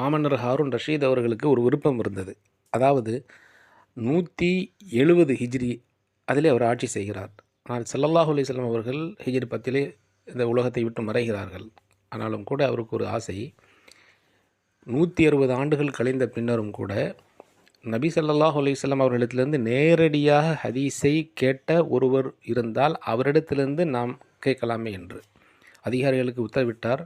மாமன்னர் ஹாரூன் ரஷீத் அவர்களுக்கு ஒரு விருப்பம் இருந்தது. அதாவது நூற்றி எழுபது ஹிஜ்ரி அதிலே அவர் ஆட்சி செய்கிறார். ஆனால் சல்லல்லாஹு அலிஸ்லாம் அவர்கள் ஹிஜ்ரி பத்திலே இந்த உலகத்தை விட்டு மறைகிறார்கள். ஆனாலும் கூட அவருக்கு ஒரு ஆசை. நூற்றி அறுபது ஆண்டுகள் கழிந்த பின்னரும் கூட நபி சல்லாஹ் அலிஸ்லாம் அவர்களிடத்திலிருந்து நேரடியாக ஹதீஸை கேட்ட ஒருவர் இருந்தால் அவரிடத்திலிருந்து நாம் கேட்கலாமே என்று. அதிகாரிகளுக்கு உத்தரவிட்டார்.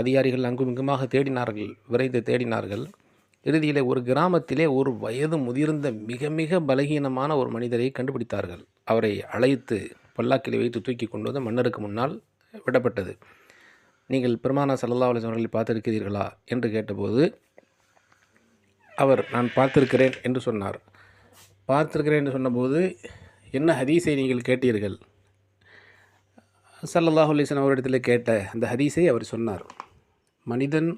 அதிகாரிகள் அங்கும் இங்குமாக தேடினார்கள் விரைந்து தேடினார்கள். இறுதியிலே ஒரு கிராமத்திலே ஒரு வயது முதிர்ந்த மிக மிக பலகீனமான ஒரு மனிதரை கண்டுபிடித்தார்கள். அவரை அழைத்து பல்லாக்கிலே வைத்து தூக்கி கொண்டு வந்து மன்னருக்கு முன்னால் விடப்பட்டது. நீங்கள் பெருமானா சல்லா அலிஸ் அவர்களை பார்த்திருக்கிறீர்களா? என்று கேட்டபோது அவர் நான் பார்த்திருக்கிறேன் என்று சொன்னார். பார்த்திருக்கிறேன் என்று சொன்னபோது என்ன ஹதீஸை நீங்கள் கேட்டீர்கள்? சல்லல்லாஹ் அலிஸ்லாம் அவரிடத்தில் கேட்ட அந்த ஹதீஸை அவர் சொன்னார். மனிதன்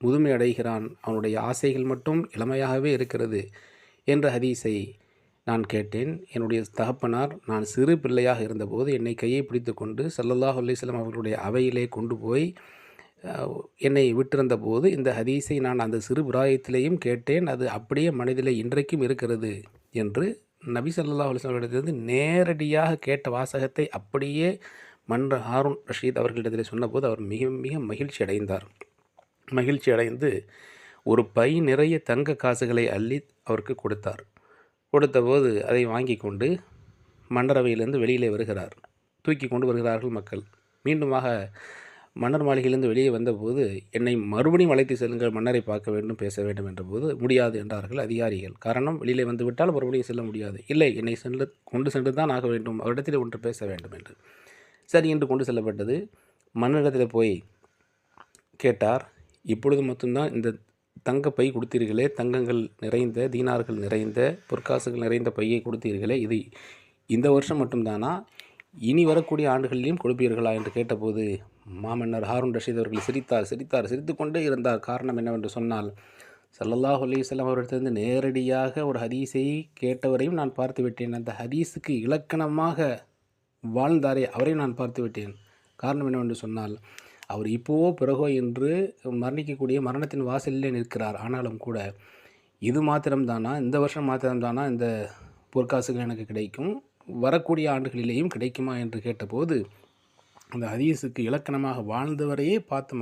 முதுமை அடைகிறான். அவனுடைய ஆசைகள் மட்டும் இளமையாகவே இருக்கிறது என்ற ஹதீஸை நான் கேட்டேன். என்னுடைய தகப்பனார் நான் சிறு பிள்ளையாக இருந்தபோது என்னை கையை பிடித்து கொண்டு சல்லல்லாஹ் அலிஸ்லாம் அவர்களுடைய அவையிலே கொண்டு போய் என்னை விட்டிருந்த போது இந்த ஹதீஸை நான் அந்த சிறு பிராயத்திலேயும் கேட்டேன். அது அப்படியே மனதிலே இன்றைக்கும் இருக்கிறது என்று நபி சல்லா அலைஹி நேரடியாக கேட்ட வாசகத்தை அப்படியே மன்ற ஹாரூன் ரஷீத் அவர்களிடத்தில் சொன்னபோது அவர் மிக மிக மகிழ்ச்சி அடைந்தார். மகிழ்ச்சி அடைந்து ஒரு பை நிறைய தங்க காசுகளை அள்ளி அவருக்கு கொடுத்தார். கொடுத்தபோது அதை வாங்கி கொண்டு மன்னரவையிலிருந்து வெளியிலே வருகிறார். தூக்கி கொண்டு வருகிறார்கள் மக்கள். மீண்டுமாக மன்னர் மாளிகையிலிருந்து வெளியே வந்தபோது என்னை மறுபடியும் அழைத்து செல்லுங்கள் மன்னரை பார்க்க வேண்டும் பேச வேண்டும் என்றபோது முடியாது என்றார்கள் அதிகாரிகள். காரணம் வெளியிலே வந்துவிட்டால் மறுபடியும் செல்ல முடியாது. இல்லை என்னை சென்று கொண்டு சென்று தான் ஆக வேண்டும். அவரிடத்தில் ஒன்று பேச வேண்டும் என்று. சரி என்று கொண்டு செல்லப்பட்டது. மன்னரிடத்தில் போய் கேட்டார் இப்பொழுது மட்டும்தான் இந்த தங்க பை கொடுத்தீர்களே தங்கங்கள் நிறைந்த தீனார்கள் நிறைந்த பொற்காசுகள் நிறைந்த பையை கொடுத்தீர்களே இது இந்த வருஷம் மட்டும்தானா? இனி வரக்கூடிய ஆண்டுகளிலும் கொடுப்பீர்களா? என்று கேட்டபோது மாமன்னர் ஹாரூன் ரஷீத் அவர்கள் சிரித்தார் சிரித்தார் சிரித்துக்கொண்டே இருந்தார். காரணம் என்னவென்று சொன்னால் சல்லல்லாஹ் அலிசல்லாம் அவரிடத்திலிருந்து நேரடியாக ஒரு ஹதீஸை கேட்டவரையும் நான் பார்த்து விட்டேன் அந்த ஹதீஸுக்கு இலக்கணமாக வாழ்ந்தாரே அவரையும் நான் பார்த்து விட்டேன் காரணம் என்னவென்று சொன்னால் அவர் இப்போவோ பிறகோ என்று மரணிக்கக்கூடிய மரணத்தின் வாசலிலே நிற்கிறார். ஆனாலும் கூட இது மாத்திரம்தானா இந்த வருஷம் மாத்திரம்தானா இந்த பொற்காசுகள் எனக்கு கிடைக்கும் வரக்கூடிய ஆண்டுகளிலேயும் கிடைக்குமா என்று கேட்டபோது அந்த ஹதீஸுக்கு இலக்கணமாக வாழ்ந்தவரையே பார்த்து